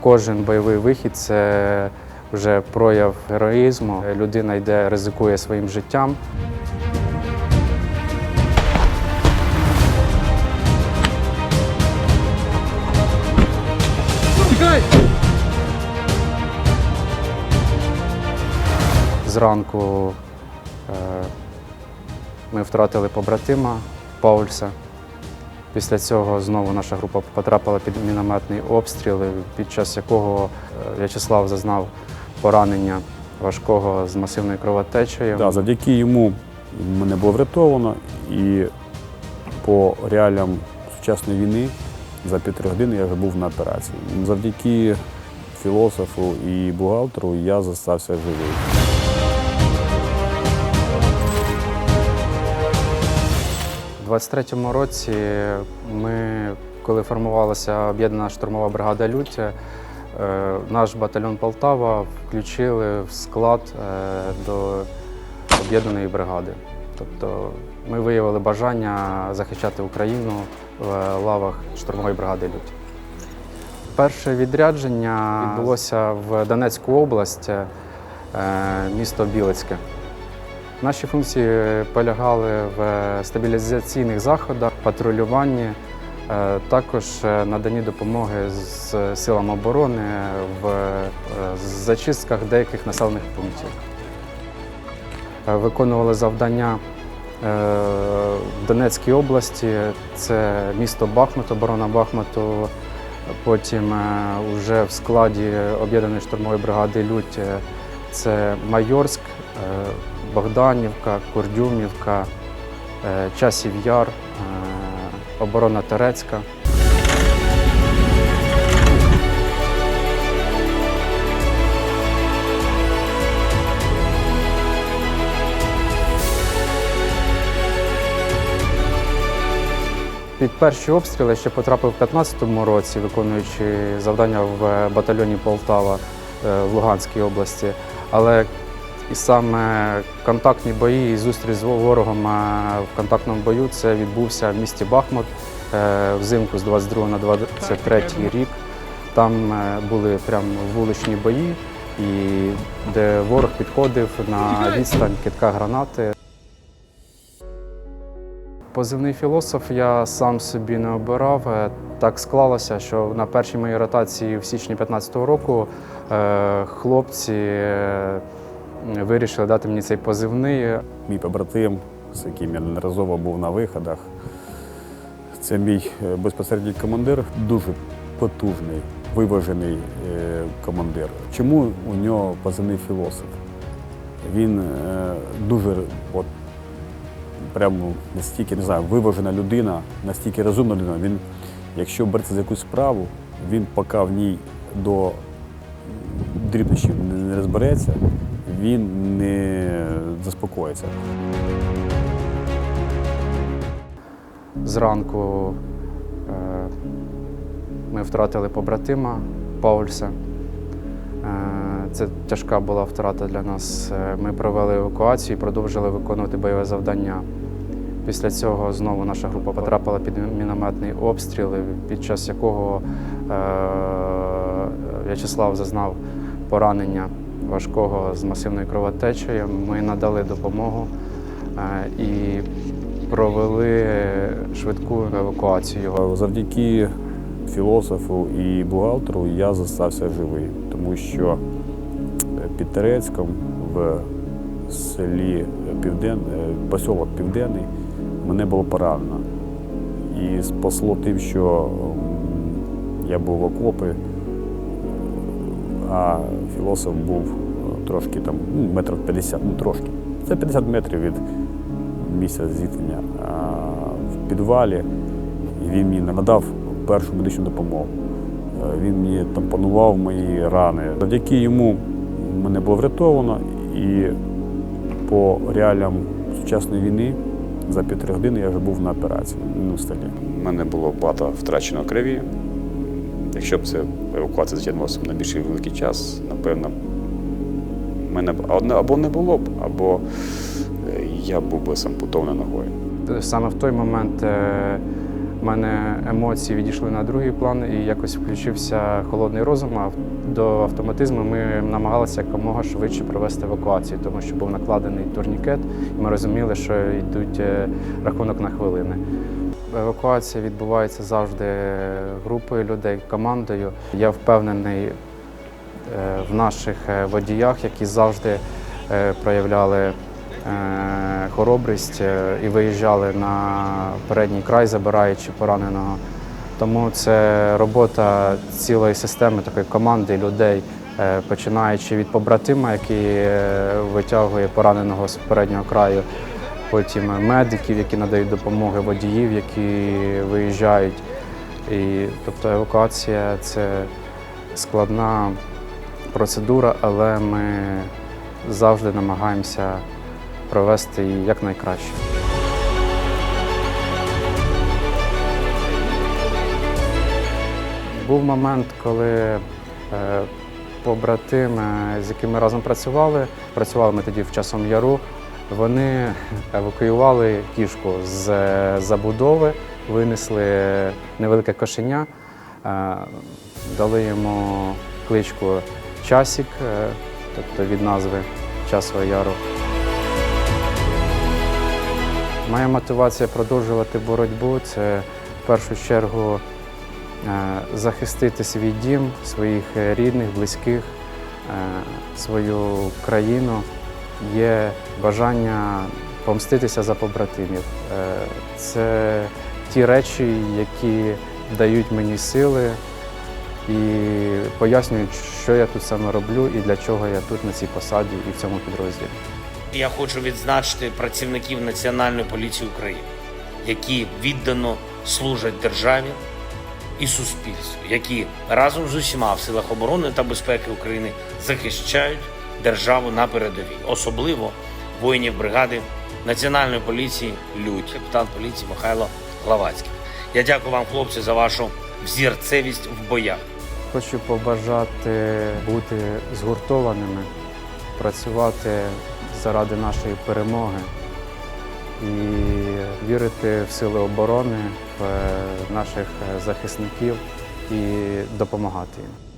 Кожен бойовий вихід це вже прояв героїзму. Людина йде, ризикує своїм життям. Зранку е, ми втратили побратима Паульса. Після цього знову наша група потрапила під мінометний обстріл, під час якого е, В'ячеслав зазнав поранення важкого з масивною кровотечею. Да, завдяки йому мене було врятовано, і по реаліям сучасної війни за півтори години я вже був на операції. Завдяки філософу і бухгалтеру я зостався живий. У 23-му році ми, коли формувалася об'єднана штурмова бригада Лють, е, наш батальйон Полтава включили в склад е, до об'єднаної бригади. Тобто ми виявили бажання захищати Україну в лавах штурмової бригади Лють. Перше відрядження відбулося в Донецьку область, е, місто Білецьке. Наші функції полягали в стабілізаційних заходах, патрулюванні, е, також е, наданні допомоги з силам оборони в е, зачистках деяких населених пунктів. Е, Виконували завдання е, в Донецькій області, це місто Бахмут, оборона Бахмуту. Потім вже в складі об'єднаної штурмової бригади Лють е, це Майорськ, е, Богданівка, Курдюмівка, е, Часів Яр, е, оборона Терецька. Під перші обстріли ще потрапив у 2015 році, виконуючи завдання в батальйоні Полтава е, в Луганській області. Але і саме контактні бої і зустріч з ворогом в контактному бою це відбувся в місті Бахмут е, взимку з 22 на 23 рік. Там е, були прям вуличні бої, і де ворог підходив на відстань китка гранати. Позивний філософ я сам собі не обирав. Е, Так склалося, що на першій моїй ротації в січні 2015 року хлопці вирішили дати мені цей позивний. Мій побратим, з яким я неодноразово був на виходах, це мій е, безпосередній командир, дуже потужний, виважений е, командир. Чому у нього позивний філософ? Він е, дуже от, прямо настільки не знаю, виважена людина, настільки розумна людина. Він, якщо береться за якусь справу, він поки в ній до дрібнощів не розбереться, він не заспокоїться. Зранку е, ми втратили побратима Паульса. Е, Це тяжка була втрата для нас. Е, Ми провели евакуацію і продовжили виконувати бойове завдання. Після цього знову наша група потрапила під мінометний обстріл, під час якого В'ячеслав зазнав поранення важкого з масивною кровотечею. Ми надали допомогу е, і провели швидку евакуацію. Завдяки філософу і бухгалтеру я зостався живий, тому що під Терецьком в селі Півден... е, посілок Південний мене було поранено. І спасло тим, що я був в окопі, а філософ був е, трошки там, ну, метрів 50, ну трошки. Це 50 метрів від місця зіткнення в підвалі. І він мені надав першу медичну допомогу. Е, Він мені тампонував мої рани. Завдяки йому мене було врятовано, і по реаліям сучасної війни за півтори години я вже був на операції ну, в столі. У мене було багато втрачено крові. Якщо б це евакуація затягнулася на більший великий час, напевно, мене б або не було б, або е, я був би з ампутованою ногою. Саме в той момент е, в мене емоції відійшли на другий план і якось включився холодний розум. А до автоматизму ми намагалися якомога швидше провести евакуацію, тому що був накладений турнікет, і ми розуміли, що йдуть е, рахунок на хвилини. Евакуація відбувається завжди групою людей, командою. Я впевнений е, в наших е, водіях, які завжди е, проявляли е, хоробрість е, і виїжджали на передній край, забираючи пораненого. Тому це робота цілої системи, такої команди людей, е, починаючи від побратима, який е, витягує пораненого з переднього краю, потім медиків, які надають допомоги, водіїв, які виїжджають. І, тобто евакуація це складна процедура, але ми завжди намагаємося провести її якнайкраще. Був момент, коли е, побратими, з якими разом працювали, працювали ми тоді в часом яру, вони евакуювали кішку з е, забудови, винесли невелике кошеня, е, дали йому кличку Часік, е, тобто від назви Часового Яру. Моя мотивація продовжувати боротьбу це в першу чергу е, захистити свій дім, своїх рідних, близьких, е, свою країну. Є бажання помститися за побратимів. Це ті речі, які дають мені сили і пояснюють, що я тут саме роблю і для чого я тут на цій посаді і в цьому підрозділі. Я хочу відзначити працівників Національної поліції України, які віддано служать державі і суспільству, які разом з усіма в силах оборони та безпеки України захищають державу на передовій, особливо воїнів бригади Національної поліції Людь, капітан поліції Михайло Главацький. Я дякую вам, хлопці, за вашу взірцевість в боях. Хочу побажати бути згуртованими, працювати заради нашої перемоги і вірити в сили оборони, в наших захисників і допомагати їм.